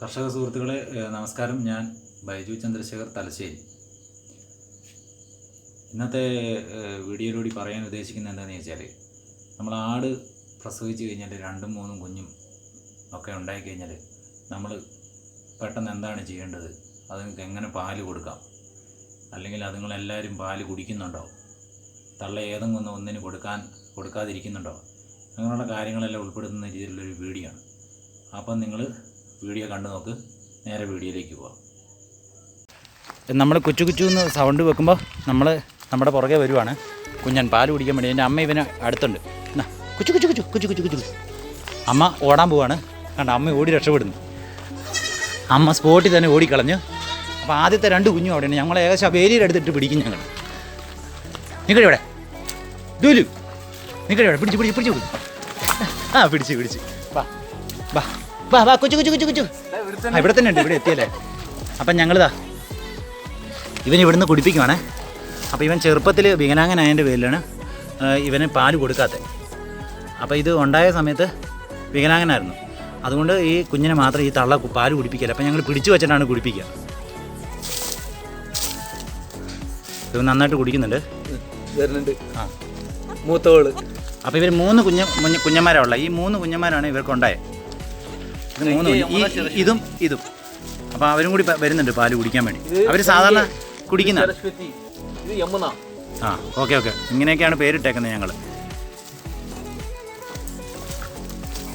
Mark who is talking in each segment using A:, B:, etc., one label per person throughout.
A: കർഷക സുഹൃത്തുക്കളെ നമസ്കാരം. ഞാൻ ബൈജു ചന്ദ്രശേഖർ തലശ്ശേരി. ഇന്നത്തെ വീഡിയോയിലൂടെ പറയാൻ ഉദ്ദേശിക്കുന്നത് എന്താണെന്ന് വെച്ചാൽ നമ്മൾ ആട് പ്രസവിച്ച് കഴിഞ്ഞാൽ രണ്ടും മൂന്നും കുഞ്ഞും ഒക്കെ ഉണ്ടായിക്കഴിഞ്ഞാൽ നമ്മൾ പെട്ടെന്ന് എന്താണ് ചെയ്യേണ്ടത്? അതുങ്ങൾക്ക് എങ്ങനെ പാൽ കൊടുക്കാം? അല്ലെങ്കിൽ അതുങ്ങളെല്ലാവരും പാൽ കുടിക്കുന്നുണ്ടോ? തള്ള ഏതെങ്കിലും ഒന്ന് ഒന്നിന് കൊടുക്കാൻ കൊടുക്കാതിരിക്കുന്നുണ്ടോ? അങ്ങനെയുള്ള കാര്യങ്ങളെല്ലാം ഉൾപ്പെടുത്തുന്ന രീതിയിലുള്ളൊരു വീഡിയോ ആണ് അപ്പം നിങ്ങൾ വീഡിയോ കണ്ടു നോക്ക്. നേരെ വീഡിയോയിലേക്ക് പോവാം. നമ്മൾ കുച്ചു കുച്ചു എന്ന് സൗണ്ട് വെക്കുമ്പോൾ നമ്മൾ നമ്മുടെ പുറകെ വരുവാണ്. കുഞ്ഞൻ പാൽ കുടിക്കാൻ വേണ്ടി. എന്റെ അമ്മ ഇവന് അടുത്തുണ്ട്. കുച്ചു കുച്ചു കുച്ചു കുച്ചു കുച്ചു കുച്ചു. അമ്മ ഓടാൻ പോവാണ്. കണ്ട അമ്മ ഓടി രക്ഷപ്പെടുന്നു. അമ്മ സ്പോട്ടിൽ തന്നെ ഓടിക്കളഞ്ഞു. അപ്പോൾ ആദ്യത്തെ രണ്ട് കുഞ്ഞു അവിടെയാണ്. ഞങ്ങൾ ഏകദേശം ആ എടുത്തിട്ട് പിടിക്കും ഞങ്ങൾ നിൽക്കട്ടെ ഇവിടെ. ദൂലു നിൽക്കട്ടെ ഇവിടെ. പിടിച്ച് പിടിച്ച് പിടിച്ച് ആ പിടിച്ച് പിടിച്ച്. വാ വാ വാ വാ കൊച്ചു കൊച്ചു കൊച്ചു കൊച്ചു. ആ ഇവിടെ തന്നെ ഉണ്ട്. ഇവിടെ എത്തിയല്ലേ? അപ്പം ഞങ്ങളിതാ ഇവൻ ഇവിടുന്ന് കുടിപ്പിക്കുവാണേ. അപ്പോൾ ഇവൻ ചെറുപ്പത്തിൽ വികലാംഗനായതിന്റെ പേരിലാണ് ഇവന് പാൽ കൊടുക്കാത്തത് അപ്പോൾ ഇത് ഉണ്ടായ സമയത്ത് വികലാംഗനായിരുന്നു. അതുകൊണ്ട് ഈ കുഞ്ഞിനെ മാത്രം ഈ തള്ള പാൽ കുടിപ്പിക്കില്ല അപ്പോൾ ഞങ്ങൾ പിടിച്ചു വെച്ചിട്ടാണ് കുടിപ്പിക്കുക. ഇത് നന്നായിട്ട് കുടിക്കുന്നുണ്ട്.
B: വരുന്നുണ്ട്.
A: ആ.
B: മൂത്തവൾ
A: അപ്പോൾ ഇവർ മൂന്ന് കുഞ്ഞ് കുഞ്ഞ കുഞ്ഞന്മാരാണുള്ള ഈ മൂന്ന് കുഞ്ഞന്മാരാണ് ഇവർക്കുണ്ടായത് ഇത് മൂന്ന്. ഈ ഇതും ഇതും. അപ്പോൾ അവരും കൂടി വരുന്നുണ്ട് പാൽ കുടിക്കാൻ വേണ്ടി. അവർ സാധാരണ കുടിക്കുന്ന ആ ഓക്കെ ഓക്കെ. ഇങ്ങനെയൊക്കെയാണ് പേരിട്ടേക്കുന്നത് ഞങ്ങൾ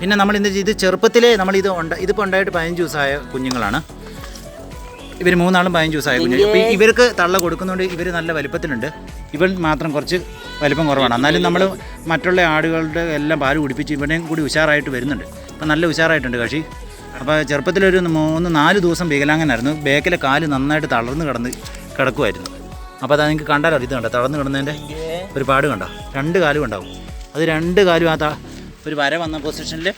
A: പിന്നെ നമ്മൾ എന്ത് ചെയ്ത് ചെറുപ്പത്തിലേ നമ്മളിത് ഉണ്ട് ഇതിപ്പോൾ ഉണ്ടായിട്ട് പതിനഞ്ച് ദിവസമായ കുഞ്ഞുങ്ങളാണ്. ഇവർ മൂന്നാളും പതിനഞ്ച് ദിവസമായ കുഞ്ഞു അപ്പോൾ ഇവർക്ക് തള്ള കൊടുക്കുന്നതുകൊണ്ട് ഇവർ നല്ല വലിപ്പത്തിലുണ്ട്. ഇവൻ മാത്രം കുറച്ച് വലിപ്പം കുറവാണ്. എന്നാലും നമ്മൾ മറ്റുള്ള ആടുകളുടെ എല്ലാം പാൽ കുടിപ്പിച്ച് ഇവനെയും കൂടി ഉഷാറായിട്ട് വരുന്നുണ്ട്. അപ്പം നല്ല ഉഷാറായിട്ടുണ്ട് കക്ഷി. അപ്പോൾ ചെറുപ്പത്തിലൊരു മൂന്ന് നാല് ദിവസം വികലാങ്ങനായിരുന്നു ബേക്കിലെ കാൽ നന്നായിട്ട് തളർന്ന് കിടന്ന് കിടക്കുമായിരുന്നു അപ്പോൾ അത് നിങ്ങൾക്ക് കണ്ടാലോ ഇത് കണ്ടോ? തളർന്ന് കിടന്നതിന്റെ ഒരു പാട് കണ്ടോ? രണ്ട് കാലും ഉണ്ടാവും. അത് രണ്ട് കാലും ആ ഒരു വര വന്ന പൊസിഷനിൽ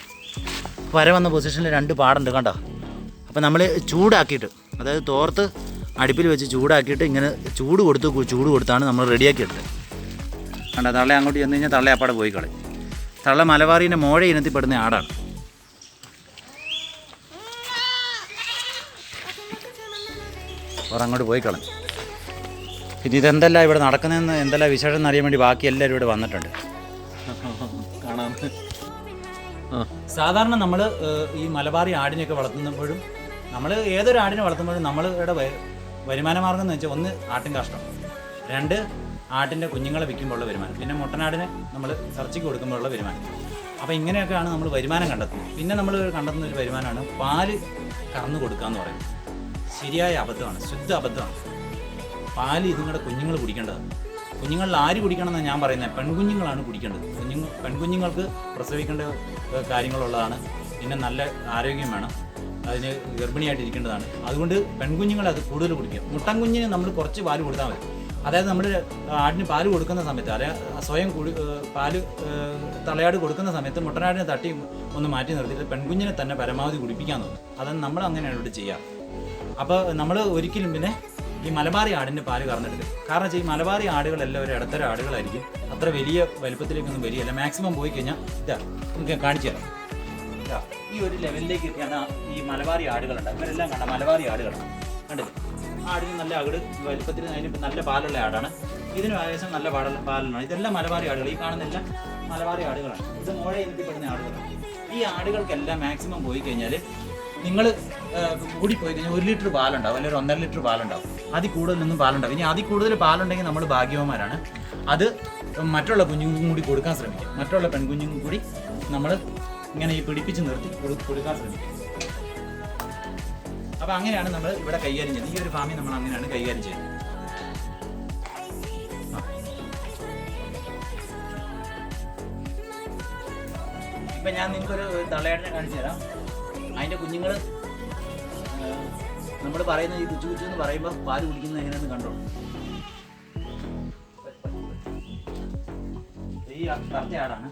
A: വര വന്ന പൊസിഷനിൽ രണ്ട് പാടുണ്ട് കണ്ടോ? അപ്പോൾ നമ്മൾ ചൂടാക്കിയിട്ട് അതായത് തോർത്ത് അടുപ്പിൽ വെച്ച് ചൂടാക്കിയിട്ട് ഇങ്ങനെ ചൂട് കൊടുത്ത് ചൂട് കൊടുത്താണ് നമ്മൾ റെഡിയാക്കി എടുത്തത് കണ്ടോ? തള്ള അങ്ങോട്ട് ചെന്ന് കഴിഞ്ഞാൽ തള്ള അപ്പാടെ പോയി കളയും. തള്ള മലബാറിന്റെ മോഴ ഇനത്തിൽപ്പെടുന്ന ആടാണ്. അവർ അങ്ങോട്ട് പോയി കളഞ്ഞു പിന്നെ ഇതെന്തെല്ലാം ഇവിടെ നടക്കുന്നതെന്ന് എന്തെല്ലാം വിശേഷം എന്നറിയാൻ വേണ്ടി ബാക്കി എല്ലാവരും ഇവിടെ വന്നിട്ടുണ്ട്.
B: കാണാം. ആ
A: സാധാരണ നമ്മൾ ഈ മലബാറി ആടിനെയൊക്കെ വളർത്തുമ്പോഴും നമ്മൾ ഏതൊരു ആടിനെ വളർത്തുമ്പോഴും നമ്മളുടെ വരുമാന മാർഗം എന്ന് വെച്ചാൽ ഒന്ന് ആട്ടിൻ കാഷ്ടം. രണ്ട് ആട്ടിന്റെ കുഞ്ഞുങ്ങളെ വിൽക്കുമ്പോഴുള്ള വരുമാനം. പിന്നെ മുട്ടനാടിനെ നമ്മൾ സെർച്ചിക്ക് കൊടുക്കുമ്പോഴുള്ള വരുമാനം. അപ്പോൾ ഇങ്ങനെയൊക്കെയാണ് നമ്മൾ വരുമാനം കണ്ടെത്തുന്നത്. പിന്നെ നമ്മൾ കണ്ടെത്തുന്ന ഒരു വരുമാനമാണ് പാൽ കറന്നു കൊടുക്കുക എന്ന് പറയുന്നത്. ശരിയായ അബദ്ധമാണ് ശുദ്ധ അബദ്ധമാണ്. പാൽ ഇതുങ്ങളുടെ കുഞ്ഞുങ്ങൾ കുടിക്കേണ്ടതാണ് കുഞ്ഞുങ്ങളിൽ ആര് കുടിക്കണം എന്നാണ് ഞാൻ പറയുന്നത് പെൺകുഞ്ഞുങ്ങളാണ് കുടിക്കേണ്ടത്. കുഞ്ഞുങ്ങൾ പെൺകുഞ്ഞുങ്ങൾക്ക് പ്രസവിക്കേണ്ട കാര്യങ്ങളുള്ളതാണ്. പിന്നെ നല്ല ആരോഗ്യം വേണം. അതിന് ഗർഭിണിയായിട്ട് ഇരിക്കേണ്ടതാണ്. അതുകൊണ്ട് പെൺകുഞ്ഞുങ്ങൾ അത് കൂടുതൽ കുടിക്കുക. മുട്ടൻ കുഞ്ഞിന് നമ്മൾ കുറച്ച് പാൽ കൊടുത്താൽ മതി. അതായത് നമ്മൾ ആടിന് പാൽ കൊടുക്കുന്ന സമയത്ത് അല്ലെ സ്വയം കുടി പാൽ തളയാട് കൊടുക്കുന്ന സമയത്ത് മുട്ടനാടിനെ തട്ടി ഒന്ന് മാറ്റി നിർത്തിയിട്ട് പെൺകുഞ്ഞിനെ തന്നെ പരമാവധി കുടിപ്പിക്കാൻ നോക്കും അതാണ് നമ്മൾ അങ്ങനെയാണ് ഇവിടെ ചെയ്യുക. അപ്പോൾ നമ്മൾ ഒരിക്കലും പിന്നെ ഈ മലബാറി ആടിന്റെ പാൽ കറന്നെടുക്കും കാരണം വെച്ചാൽ ഈ മലബാറി ആടുകളെല്ലാം ഒരു ഇടത്തരം ആടുകളായിരിക്കും. അത്ര വലിയ വലുപ്പത്തിലേക്കൊന്നും വരികയല്ല. മാക്സിമം പോയി കഴിഞ്ഞാൽ ഇതാ ഞാൻ കാണിച്ചു തരാം. ഈ ഒരു ലെവലിലേക്ക് എത്തിയാണ് ഈ മലബാറി ആടുകളുണ്ട്. ഇവരെല്ലാം കണ്ട മലബാറി ആടുകളാണ് കണ്ടില്ലേ? ആടിന് നല്ല അകട് വലുപ്പത്തിൽ അതിന് നല്ല പാലുള്ള ആടാണ്. ഇതിന് ഏകദേശം നല്ല പാട പാലാണ് ഇതെല്ലാം മലബാറി ആടുകൾ ഈ കാണുന്നെല്ലാം മലബാറി ആടുകളാണ്. ഇത് മോഴ ഇനത്തിൽപ്പെടുന്ന ആടുകളാണ്. ഈ ആടുകൾക്കെല്ലാം മാക്സിമം പോയി കഴിഞ്ഞാൽ നിങ്ങൾ കൂടി പോയി കഴിഞ്ഞാൽ ഒരു ലിറ്റർ പാലുണ്ടാവും. അല്ലെങ്കിൽ ഒന്നര ലിറ്റർ പാലുണ്ടാവും. അതിൽ കൂടുതലൊന്നും പാലുണ്ടാവും ഇനി അതിൽ കൂടുതൽ പാലുണ്ടെങ്കിൽ നമ്മൾ ഭാഗ്യവാന്മാരാണ്. അത് മറ്റുള്ള കുഞ്ഞുങ്ങൾക്കും കൂടി കൊടുക്കാൻ ശ്രമിക്കും. മറ്റുള്ള പെൺകുഞ്ഞുങ്ങൾക്കും കൂടി നമ്മൾ ഇങ്ങനെ ഈ പിടിപ്പിച്ച് നിർത്തി കൊടുക്കാൻ ശ്രമിക്കും. അപ്പോൾ അങ്ങനെയാണ് നമ്മൾ ഇവിടെ കൈകാര്യം ചെയ്യുന്നത്. ഈ ഒരു ഫാമിൽ നമ്മൾ അങ്ങനെയാണ് കൈകാര്യം ചെയ്യുന്നത്. ഇപ്പം ഞാൻ നിങ്ങൾക്കൊരു തള്ളയാടിനെ കാണിച്ചു തരാം. അതിന്റെ കുഞ്ഞുങ്ങൾ നമ്മൾ പറയുന്ന ഈ കുച്ചു കുച്ചു എന്ന് പറയുമ്പോൾ പാൽ കുടിക്കുന്നത് എങ്ങനെയാണെന്ന് കണ്ടോ? ഈ കറക്റ്റ് ആടാണ്.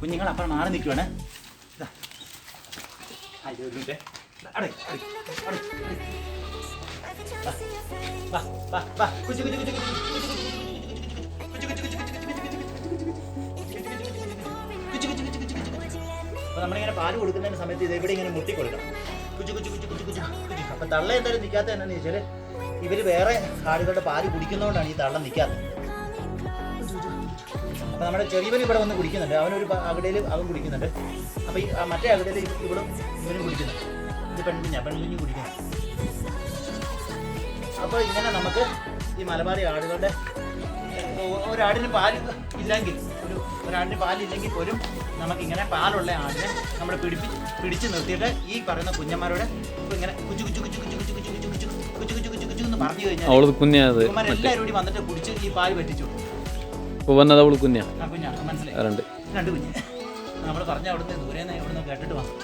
A: കുഞ്ഞുങ്ങൾ അപ്പം മാറി നിൽക്കുവാണ് കുച്ചു കുച്ചു കുച്ചു കുച്ചു കുച്ചു. അപ്പൊ നമ്മളിങ്ങനെ പാൽ കൊടുക്കുന്നതിന് സമയത്ത് ഇത് ഇവിടെ ഇങ്ങനെ മുട്ടി കൊടുക്കണം കുച്ചു കുച്ചു കുച്ചു കുച്ചു കുച്ചു കുച്ചു. അപ്പൊ തള്ള എന്തായാലും നിൽക്കാത്ത എന്നാന്ന് ചോദിച്ചാൽ ഇവർ വേറെ ആടുകളുടെ പാൽ കുടിക്കുന്നതുകൊണ്ടാണ് ഈ തള്ള നിൽക്കാത്തത് അപ്പൊ നമ്മുടെ ചെറിയവൻ ഇവിടെ വന്ന് കുടിക്കുന്നുണ്ട്. അവനൊരു അകടയിൽ അവൻ കുടിക്കുന്നുണ്ട്. അപ്പൊ ഈ മറ്റേ അകടയിൽ ഇവിടെ ഇവനും കുടിക്കുന്നുണ്ട്. ഇത് പെൺകുഞ്ഞാ പെൺകുഞ്ഞ് കുടിക്കുന്നു. അപ്പോൾ ഇങ്ങനെ നമുക്ക് ഈ മലബാറി ആടുകളുടെ ഒരാടിന് പാൽ ഇല്ലെങ്കിൽ ഒരു ഒരാടിന് പാലില്ലെങ്കിൽ പോലും നമുക്കിങ്ങനെ പാലുള്ള ആടിനെ നമ്മൾ പിടിപ്പി പിടിച്ച് നിർത്തിയിട്ട് ഈ പറയുന്ന കുഞ്ഞന്മാരോട് ഇങ്ങനെ കുച്ചു കുച്ചു കുച്ചു കുച്ചു കുച്ചു കുച്ചു കുച്ചു കുച്ചു കുച്ചു കുച്ചു കുച്ചു കുച്ചു എന്ന് പറഞ്ഞു കഴിഞ്ഞാൽ ഇവന്മാരെല്ലാവരും കൂടി വന്നിട്ട് കുടിച്ച് ഈ പാൽ പറ്റിച്ചു
B: ഇപ്പോൾ വന്നത് അവൾ കുഞ്ഞാ
A: മനസ്സിലായി
B: രണ്ട്
A: രണ്ട് കുഞ്ഞ് നമ്മൾ പറഞ്ഞ അവിടുന്ന് ദൂരെ ഇവിടുന്ന് കേട്ടിട്ട് വന്നു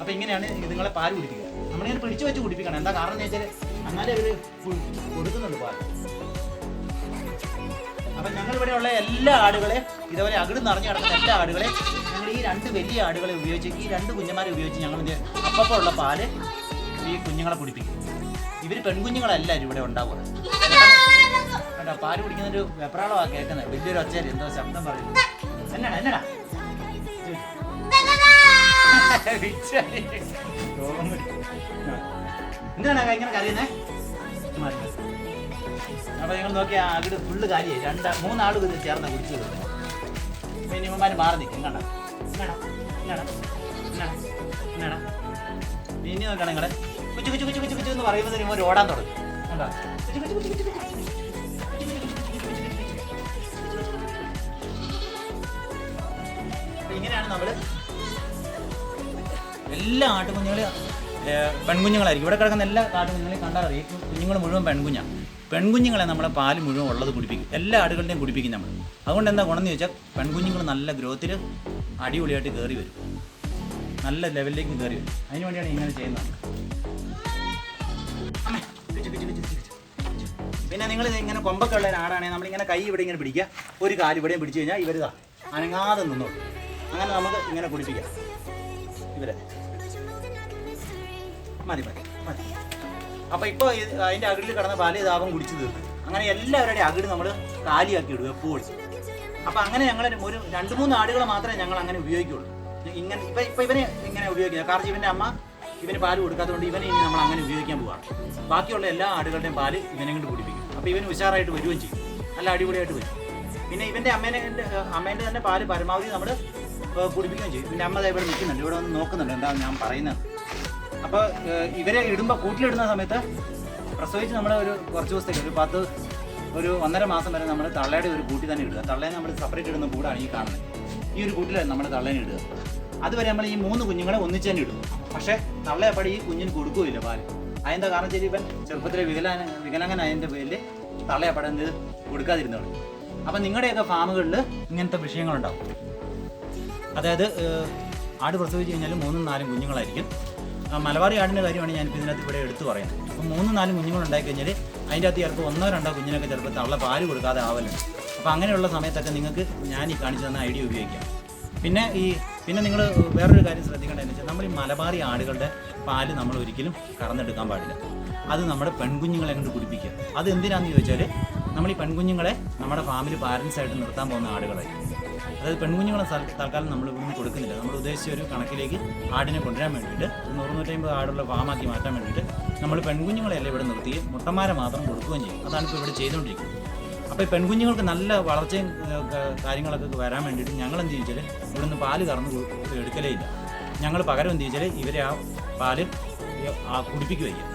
A: അപ്പൊ ഇങ്ങനെയാണ് ഇതുങ്ങളെ പാൽ കുടിപ്പിക്കുക നമ്മളിങ്ങനെ പിടിച്ചു വെച്ച് കുടിപ്പിക്കണം എന്താ കാരണം എന്ന് വെച്ചാൽ അങ്ങനെ ഒരു ഫുൾ കൊടുക്കുന്നുള്ളൂ പാൽ അപ്പൊ ഞങ്ങൾ ഉള്ള എല്ലാ ആടുകളെ ഇതേപോലെ അകിട് നിറഞ്ഞു കിടക്കുന്ന എല്ലാ ആടുകളെ ഞങ്ങൾ ഈ രണ്ട് വലിയ ആടുകളെ ഉപയോഗിച്ച് ഈ രണ്ട് കുഞ്ഞുമാരെ ഉപയോഗിച്ച് ഞങ്ങൾ അപ്പപ്പോൾ ഉള്ള പാൽ ഈ കുഞ്ഞുങ്ങളെ കുടിപ്പിക്കും. ഇവർ പെൺകുഞ്ഞുങ്ങളെല്ലാവരും ഇവിടെ ഉണ്ടാവുക. കേട്ടോ പാൽ കുടിക്കുന്നൊരു വെപ്രാളമാണ് കേൾക്കുന്നത്. വലിയൊരു ഒച്ചയിൽ എന്തോ ശബ്ദം പറയുന്നു എന്നാടാ എന്നാടാ? എന്താണ് ഇങ്ങനെ കരയുന്നേ. അപ്പൊ നിങ്ങൾ നോക്കിയാൽ അകിട് ഫുള്ള് കാര്യമായി. രണ്ട് മൂന്നാളുകൾ ചേർന്ന കുടിച്ചു മിനിമം മാറി നിൽക്കും കണ്ടോ മിനി നോക്കണം നിങ്ങളെ കുച്ചു കുച്ചു കുച്ചു കുച്ചു കുച്ചു എന്ന് പറയുമ്പോൾ തരുമ്പോൾ ഓടാൻ തുടങ്ങും കണ്ടോ ഇങ്ങനെയാണ് നമ്മൾ എല്ലാ ആട്ടുകുഞ്ഞുങ്ങളും പെൺകുഞ്ഞുങ്ങളായിരിക്കും. ഇവിടെ കിടക്കുന്ന എല്ലാ ആട്ടുകുഞ്ഞുങ്ങളെയും കണ്ടാൽ അറിയാം. കുഞ്ഞുങ്ങൾ മുഴുവൻ പെൺകുഞ്ഞാണ് പെൺകുഞ്ഞുങ്ങളെ നമ്മളെ പാൽ മുഴുവൻ ഉള്ളത് കുടിപ്പിക്കും. എല്ലാ ആടുകളുടെയും കുടിപ്പിക്കും നമ്മൾ അതുകൊണ്ട് എന്താ ഗുണം എന്ന് ചോദിച്ചാൽ പെൺകുഞ്ഞുങ്ങൾ നല്ല ഗ്രോത്തിൽ അടിപൊളിയായിട്ട് കയറി വരും. നല്ല ലെവലിലേക്ക് കയറി വരും. അതിന് വേണ്ടിയാണ് ഇങ്ങനെ ചെയ്യുന്നത്. പിന്നെ നിങ്ങൾ ഇങ്ങനെ കൊമ്പൊക്കെ ഉള്ള ആടാണെങ്കിൽ നമ്മളിങ്ങനെ കൈ ഇവിടെ ഇങ്ങനെ പിടിക്കുക. ഒരു കാൽ ഇവിടെയും പിടിച്ചു കഴിഞ്ഞാൽ ഇവരിതാ. അനങ്ങാതെ നിന്നോളൂ. അങ്ങനെ നമുക്ക് ഇങ്ങനെ കുടിപ്പിക്കാം. ഇവരെ. മതി മതി മതി. അപ്പോൾ ഇപ്പോൾ അതിന്റെ അകിടിൽ കിടന്ന പാൽ ഇതാവും കുടിച്ചു തീർന്നു. അങ്ങനെ എല്ലാവരുടെയും അകിട് നമ്മൾ കാലിയാക്കി ഇടും എപ്പോഴും അപ്പോൾ അങ്ങനെ ഞങ്ങൾ ഒരു രണ്ട് മൂന്ന് ആടുകൾ മാത്രമേ ഞങ്ങൾ അങ്ങനെ ഉപയോഗിക്കുള്ളൂ. ഇങ്ങനെ ഇപ്പം ഇപ്പം ഇവനെ ഇങ്ങനെ ഉപയോഗിക്കുക കാരണം ഇവന്റെ അമ്മ ഇവന് പാൽ കൊടുക്കാത്തതുകൊണ്ട് ഇവനെ ഇനി നമ്മൾ അങ്ങനെ ഉപയോഗിക്കാൻ പോവാണ് ബാക്കിയുള്ള എല്ലാ ആടുകളുടെയും പാൽ ഇവനെ കൊണ്ട് കുടിപ്പിക്കും. അപ്പോൾ ഇവന് ഉഷാറായിട്ട് വരുകയും ചെയ്യും. നല്ല അടിപൊളിയായിട്ട് വരും. പിന്നെ ഇവന്റെ അമ്മേനെ അമ്മേന്റെ തന്നെ പാൽ പരമാവധി നമ്മൾ കുടിപ്പിക്കുകയും ചെയ്യും. പിന്നെ അമ്മ ഇവിടെ നിൽക്കുന്നുണ്ട്. ഇവിടെ വന്ന് നോക്കുന്നുണ്ട്. എന്താ ഞാൻ പറയുന്നത്? അപ്പോൾ ഇവരെ ഇടുമ്പോൾ കൂട്ടിലിടുന്ന സമയത്ത് പ്രസവിച്ച് നമ്മൾ ഒരു കുറച്ച് ദിവസത്തേക്ക് ഒരു പത്ത് ഒരു ഒന്നര മാസം വരെ നമ്മൾ തള്ളയുടെ ഒരു കൂട്ടി തന്നെ ഇടുക. തള്ളയെ നമ്മൾ സെപ്പറേറ്റ് ഇടുന്ന കൂടാണ് ഈ കാണുന്നത്. ഈ ഒരു കൂട്ടിലാണ് നമ്മൾ തള്ളേനെ ഇടുക. അതുവരെ നമ്മൾ ഈ മൂന്ന് കുഞ്ഞുങ്ങളെ ഒന്നിച്ച് തന്നെ ഇടും. പക്ഷേ തള്ളയപ്പടി ഈ കുഞ്ഞിന് കൊടുക്കുകയില്ല പാൽ. അതെന്താ കാരണം വെച്ചാൽ ഇവൻ ചെറുപ്പത്തിലെ വികലാന വികലാംഗനായതിന്റെ പേരിൽ തള്ളയപ്പടം എന്ത് കൊടുക്കാതിരുന്നവൾ അപ്പം നിങ്ങളുടെയൊക്കെ ഫാമുകളിൽ ഇങ്ങനത്തെ വിഷയങ്ങളുണ്ടാവും. അതായത് ആട് പ്രസവിച്ച് കഴിഞ്ഞാൽ മൂന്നും നാലും കുഞ്ഞുങ്ങളായിരിക്കും. മലബാറി ആടിന്റെ കാര്യമാണ് ഞാനിപ്പോൾ ഇതിനകത്ത് ഇവിടെ എടുത്തു പറയുന്നത്. അപ്പോൾ മൂന്ന് നാല് കുഞ്ഞുങ്ങൾ ഉണ്ടായി കഴിഞ്ഞാൽ അതിന്റെ അകത്ത് ചിലപ്പോൾ ഒന്നോ രണ്ടോ കുഞ്ഞിനൊക്കെ ചിലപ്പോൾ തള്ള പാൽ കൊടുക്കാതെ ആവലുണ്ട്. അപ്പോൾ അങ്ങനെയുള്ള സമയത്തൊക്കെ നിങ്ങൾക്ക് ഞാൻ ഈ കാണിച്ചു തന്ന ഐഡിയ ഉപയോഗിക്കാം. പിന്നെ ഈ പിന്നെ നിങ്ങൾ വേറൊരു കാര്യം ശ്രദ്ധിക്കേണ്ടതെന്ന് വെച്ചാൽ നമ്മൾ ഈ മലബാറി ആടുകളുടെ പാൽ നമ്മൾ ഒരിക്കലും കറന്നെടുക്കാൻ പാടില്ല. അത് നമ്മുടെ പെൺകുഞ്ഞുങ്ങളെ കൊണ്ട് കുടിപ്പിക്കുക. അത് എന്തിനാന്ന് ചോദിച്ചാൽ നമ്മൾ ഈ പെൺകുഞ്ഞുങ്ങളെ നമ്മുടെ ഫാമിലി പാരൻസ് ആയിട്ട് നിർത്താൻ പോകുന്ന ആടുകളായിരിക്കും. അതായത് പെൺകുഞ്ഞുങ്ങളെ തൽ- തൽക്കാലം നമ്മൾ ഇവിടുന്ന് കൊടുക്കുന്നില്ല. നമ്മൾ ഉദ്ദേശിച്ച ഒരു കണക്കിലേക്ക് ആടിനെ കൊണ്ടുവരാൻ വേണ്ടിയിട്ട് ഒരു നൂറ് നൂറ്റമ്പത് ആടുള്ള ഫാമാക്കി മാറ്റാൻ വേണ്ടിയിട്ട് നമ്മൾ പെൺകുഞ്ഞുങ്ങളെയല്ല ഇവിടെ നിർത്തി മുട്ടന്മാരെ മാത്രം കൊടുക്കുകയും ചെയ്യും. അതാണ് ഇപ്പോൾ ഇവിടെ ചെയ്തുകൊണ്ടിരിക്കുന്നത്. അപ്പോൾ ഈ പെൺകുഞ്ഞുങ്ങൾക്ക് നല്ല വളർച്ചയും കാര്യങ്ങളൊക്കെ വരാൻ വേണ്ടിയിട്ട് ഞങ്ങൾ എന്ത് ചോദിച്ചാൽ ഇവിടുന്ന് പാൽ കറന്ന് എടുക്കലേ ഇല്ല. ഞങ്ങൾ പകരം എന്ത് ചോദിച്ചാൽ ഇവരെ ആ പാൽ ആ കുടിപ്പിക്കുക ചെയ്യുക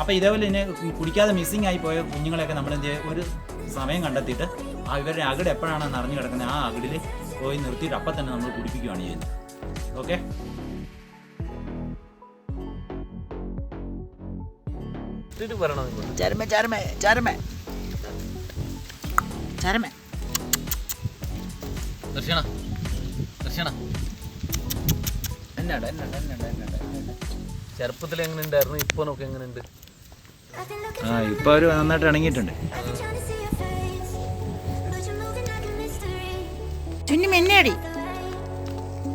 A: അപ്പോൾ ഇതേപോലെ തന്നെ കുടിക്കാതെ മിസ്സിങ് ആയി പോയ കുഞ്ഞുങ്ങളെയൊക്കെ നമ്മൾ എന്ത് ചെയ്യുക ഒരു സമയം കണ്ടെത്തിയിട്ട് ആ ഇവരുടെ അകിട് എപ്പോഴാണ് നിറഞ്ഞു കിടക്കുന്നത്? ആ അകിടിൽ പോയി നിർത്തിയിട്ട് അപ്പം തന്നെ നമ്മൾ കുടിപ്പിക്കുകയാണ് ചെയ്യുന്നത്. ഓക്കെ?
B: ഇട്ടിട്ട് പറയണം നിങ്ങൾ
C: ചരമ ചരമ ചരമ. ചരമ.
B: ദർശന ദർശന.
C: എന്നാടാ എന്നാടാ എന്നാടാ എന്നാടാ എന്നാടാ.
B: ചെറുപ്പത്തിൽ എങ്ങനെ ഉണ്ടായിരുന്നു ഇപ്പൊ നോക്കി
A: എങ്ങനെയുണ്ട് ഇപ്പൊ അവർ നന്നായിട്ട് ഇണങ്ങിയിട്ടുണ്ട്.
C: ചുന്നി മെന്നാടി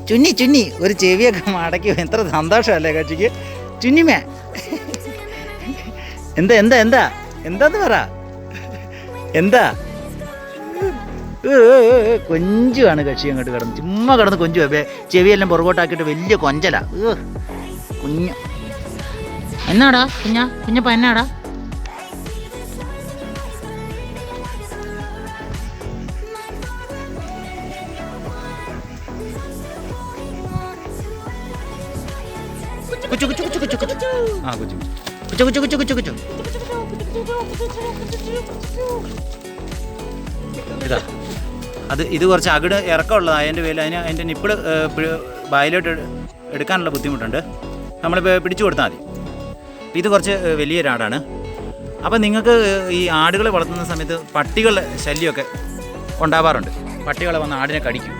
C: ചുന്നി ചുന്നി. ഒരു ചെവിയൊക്കെ മടക്കി. എത്ര സന്തോഷമല്ലേ കക്ഷിക്ക്. ചുന്നിമേ എന്താ എന്താ എന്താ? എന്താന്ന് പറ. എന്താ? കൊഞ്ചുവാണ് കക്ഷി അങ്ങോട്ട് കിടന്ന്. ചുമ്മാ കിടന്ന് കൊഞ്ചു ചെവിയെല്ലാം പുറകോട്ടാക്കിയിട്ട് വലിയ കൊഞ്ചല. കുഞ്ഞ്. എന്നാടാ കുഞ്ഞ? കുഞ്ഞപ്പ എന്നാടാ? കുച്ചു കുച്ചു കുച്ചു കുച്ചു കുച്ചു
A: ആ കൊച്ചു
C: കുച്ചു കുച്ചു കുച്ചു കുച്ചു കുച്ചു
A: അത് ഇത് കുറച്ച് അകിട് ഇറക്കമുള്ളത്. അതിന്റെ പേരിൽ അതിന് അതിന്റെ നിപ്പിൾ ബായിലോട്ട് എടുക്കാനുള്ള ബുദ്ധിമുട്ടുണ്ട്. നമ്മൾ പിടിച്ചു കൊടുത്താൽ മതി. ഇത് കുറച്ച് വലിയ വലിയൊരാടാണ് അപ്പം നിങ്ങൾക്ക് ഈ ആടുകളെ വളർത്തുന്ന സമയത്ത് പട്ടികളുടെ ശല്യമൊക്കെ ഉണ്ടാവാറുണ്ട്. പട്ടികളെ വന്ന് ആടിനെ കടിക്കും.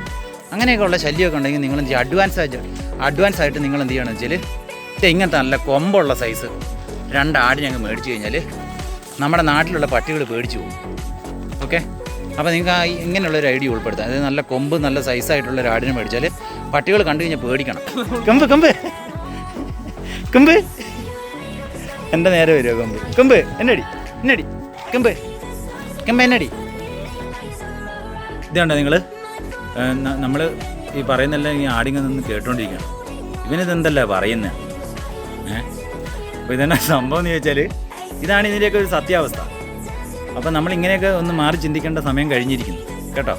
A: അങ്ങനെയൊക്കെ ഉള്ള ശല്യമൊക്കെ ഉണ്ടെങ്കിൽ നിങ്ങൾ എന്ത് ചെയ്യുക അഡ്വാൻസ് ആയിട്ട് അഡ്വാൻസ് ആയിട്ട് നിങ്ങൾ എന്ത് ചെയ്യണമെന്ന് വെച്ചാൽ ഇങ്ങനത്തെ നല്ല കൊമ്പുള്ള സൈസ് രണ്ട് ഞങ്ങൾ മേടിച്ചു കഴിഞ്ഞാൽ നമ്മുടെ നാട്ടിലുള്ള പട്ടികൾ പേടിച്ചു പോകും. ഓക്കെ അപ്പോൾ നിങ്ങൾക്ക് ആ ഇങ്ങനെയുള്ളൊരു ഐഡിയ ഉൾപ്പെടുത്താം. അതായത് നല്ല കൊമ്പ് നല്ല സൈസായിട്ടുള്ള ഒരു ആടിനെ മേടിച്ചാൽ പട്ടികൾ കണ്ടു കഴിഞ്ഞാൽ പേടിക്കണം. കൊമ്പ് കൊമ്പ്. കൊമ്പ്. എന്റെ നേരെ വരുമോ കൊമ്പ്? കൊമ്പ് എന്നടി എന്നടി. കൊമ്പ് കൊമ്പ് എന്നടി. ഇതുണ്ടോ നിങ്ങൾ നമ്മൾ ഈ പറയുന്നെല്ലാം ഈ ആടിങ്ങനെ നിന്ന് കേട്ടോണ്ടിരിക്കണം ഇവനിതെന്തല്ല പറയുന്നത് അപ്പോൾ ഇതെന്നാ സംഭവം എന്ന് ചോദിച്ചാൽ ഇതാണ് ഇതിന്റെയൊക്കെ ഒരു സത്യാവസ്ഥ. അപ്പം നമ്മൾ ഇങ്ങനെയൊക്കെ ഒന്ന് മാറി ചിന്തിക്കേണ്ട സമയം കഴിഞ്ഞിരിക്കുന്നു. കേട്ടോ?